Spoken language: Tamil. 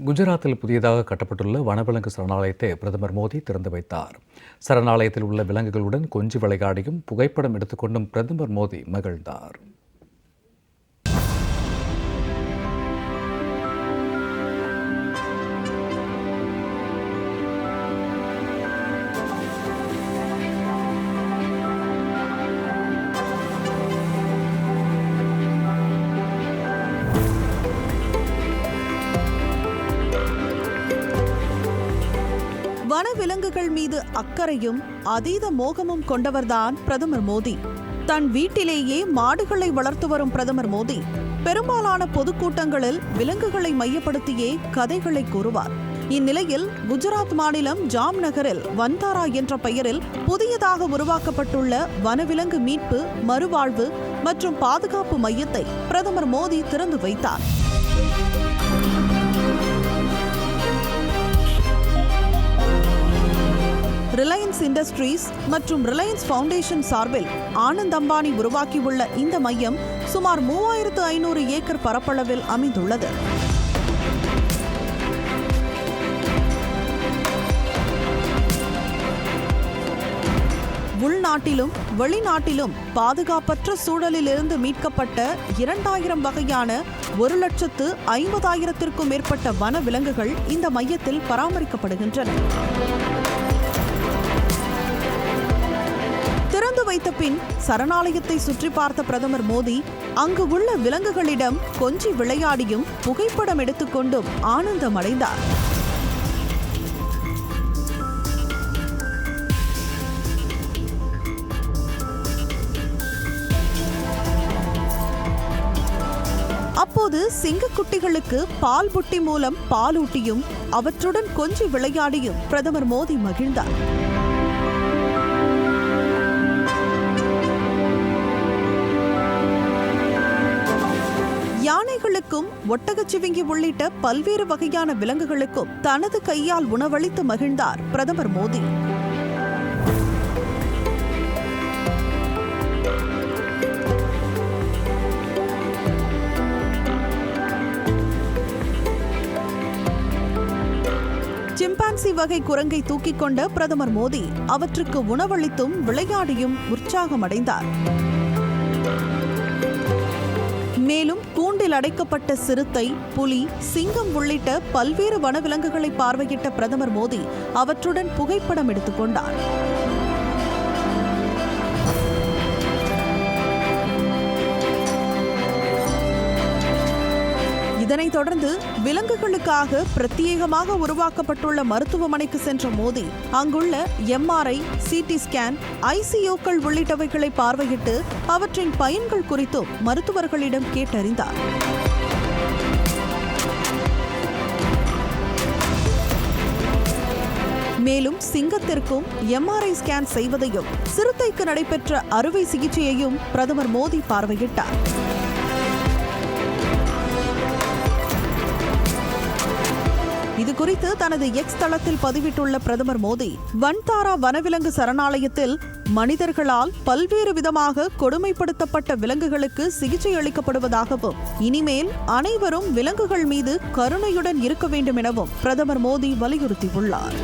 குஜராத்தில் புதியதாக கட்டப்பட்டுள்ள வனவிலங்கு சரணாலயத்தை பிரதமர் மோடி திறந்து வைத்தார். சரணாலயத்தில் உள்ள விலங்குகளுடன் கொஞ்சி விளையாடியும் புகைப்படம் எடுத்துக்கொண்டும் பிரதமர் மோடி மகிழ்ந்தார். வனவிலங்குகள் மீது அக்கறையும் அதீத மோகமும் கொண்டவர்தான் பிரதமர் மோடி. தன் வீட்டிலேயே மாடுகளை வளர்த்து வரும் பிரதமர் மோடி பெரும்பாலான பொதுக்கூட்டங்களில் விலங்குகளை மையப்படுத்தியே கதைகளை கூறுவார். இந்நிலையில் குஜராத் மாநிலம் ஜாம் நகரில் வந்தாரா என்ற பெயரில் புதியதாக உருவாக்கப்பட்டுள்ள வனவிலங்கு மீட்பு மறுவாழ்வு மற்றும் பாதுகாப்பு மையத்தை பிரதமர் மோடி திறந்து வைத்தார். ரிலையன்ஸ் இண்டஸ்ட்ரீஸ் மற்றும் ரிலையன்ஸ் ஃபவுண்டேஷன் சார்பில் ஆனந்த் அம்பானி உருவாக்கியுள்ள இந்த மையம் சுமார் மூவாயிரத்து ஐநூறு ஏக்கர் பரப்பளவில் அமைந்துள்ளது. உள்நாட்டிலும் வெளிநாட்டிலும் பாதுகாப்பற்ற சூழலிலிருந்து மீட்கப்பட்ட இரண்டாயிரம் வகையான ஒரு லட்சத்து ஐம்பதாயிரத்திற்கும் மேற்பட்ட வன விலங்குகள் இந்த மையத்தில் பராமரிக்கப்படுகின்றன. வைத்த பின் சரணாலயத்தை சுற்றி பார்த்த பிரதமர் மோடி அங்கு உள்ள விலங்குகளிடம் கொஞ்சி விளையாடியும் புகைப்படம் எடுத்துக்கொண்டும் ஆனந்தம் அடைந்தார் அப்போது சிங்கக்குட்டிகளுக்கு பால் புட்டி மூலம் பாலூட்டியும் அவற்றுடன் கொஞ்சி விளையாடியும் பிரதமர் மோடி மகிழ்ந்தார். ஒட்டகச் ஒட்டகச்சிவிங்கி உள்ளிட்ட பல்வேறு வகையான விலங்குகளுக்கும் தனது கையால் உணவளித்து மகிழ்ந்தார் பிரதமர் மோடி. சிம்பான்சி வகை குரங்கை தூக்கிக் கொண்ட பிரதமர் மோடி அவற்றுக்கு உணவளித்தும் விளையாடியும் உற்சாகமடைந்தார். மேலும் கூண்டில் அடைக்கப்பட்ட சிறுத்தை புலி சிங்கம் உள்ளிட்ட பல்வேறு வனவிலங்குகளை பார்வையிட்ட பிரதமர் மோடி அவற்றுடன் புகைப்படம் எடுத்துக்கொண்டார் இதனைத் தொடர்ந்து விலங்குகளுக்காக பிரத்யேகமாக உருவாக்கப்பட்டுள்ள மருத்துவமனைக்கு சென்ற மோடி அங்குள்ள எம்ஆர்ஐ சிடி ஸ்கேன் ஐசியூக்கள் உள்ளிட்டவைகளை பார்வையிட்டு அவற்றின் பயன்கள் குறித்தும் மருத்துவர்களிடம் கேட்டறிந்தார். மேலும் சிங்கத்திற்கும் எம்ஆர்ஐ ஸ்கேன் செய்வதையும் சிறுத்தைக்கு நடைபெற்ற அறுவை சிகிச்சையையும் பிரதமர் மோடி பார்வையிட்டார். இது குறித்து தனது எக்ஸ் தளத்தில் பதிவிட்டுள்ள பிரதமர் மோடி வன்தாரா வனவிலங்கு சரணாலயத்தில் மனிதர்களால் பல்வேறு விதமாக கொடுமைப்படுத்தப்பட்ட விலங்குகளுக்கு சிகிச்சை அளிக்கப்படுவதாகவும் இனிமேல் அனைவரும் விலங்குகள் மீது கருணையுடன் இருக்க வேண்டும் எனவும் பிரதமர் மோடி வலியுறுத்தியுள்ளார்.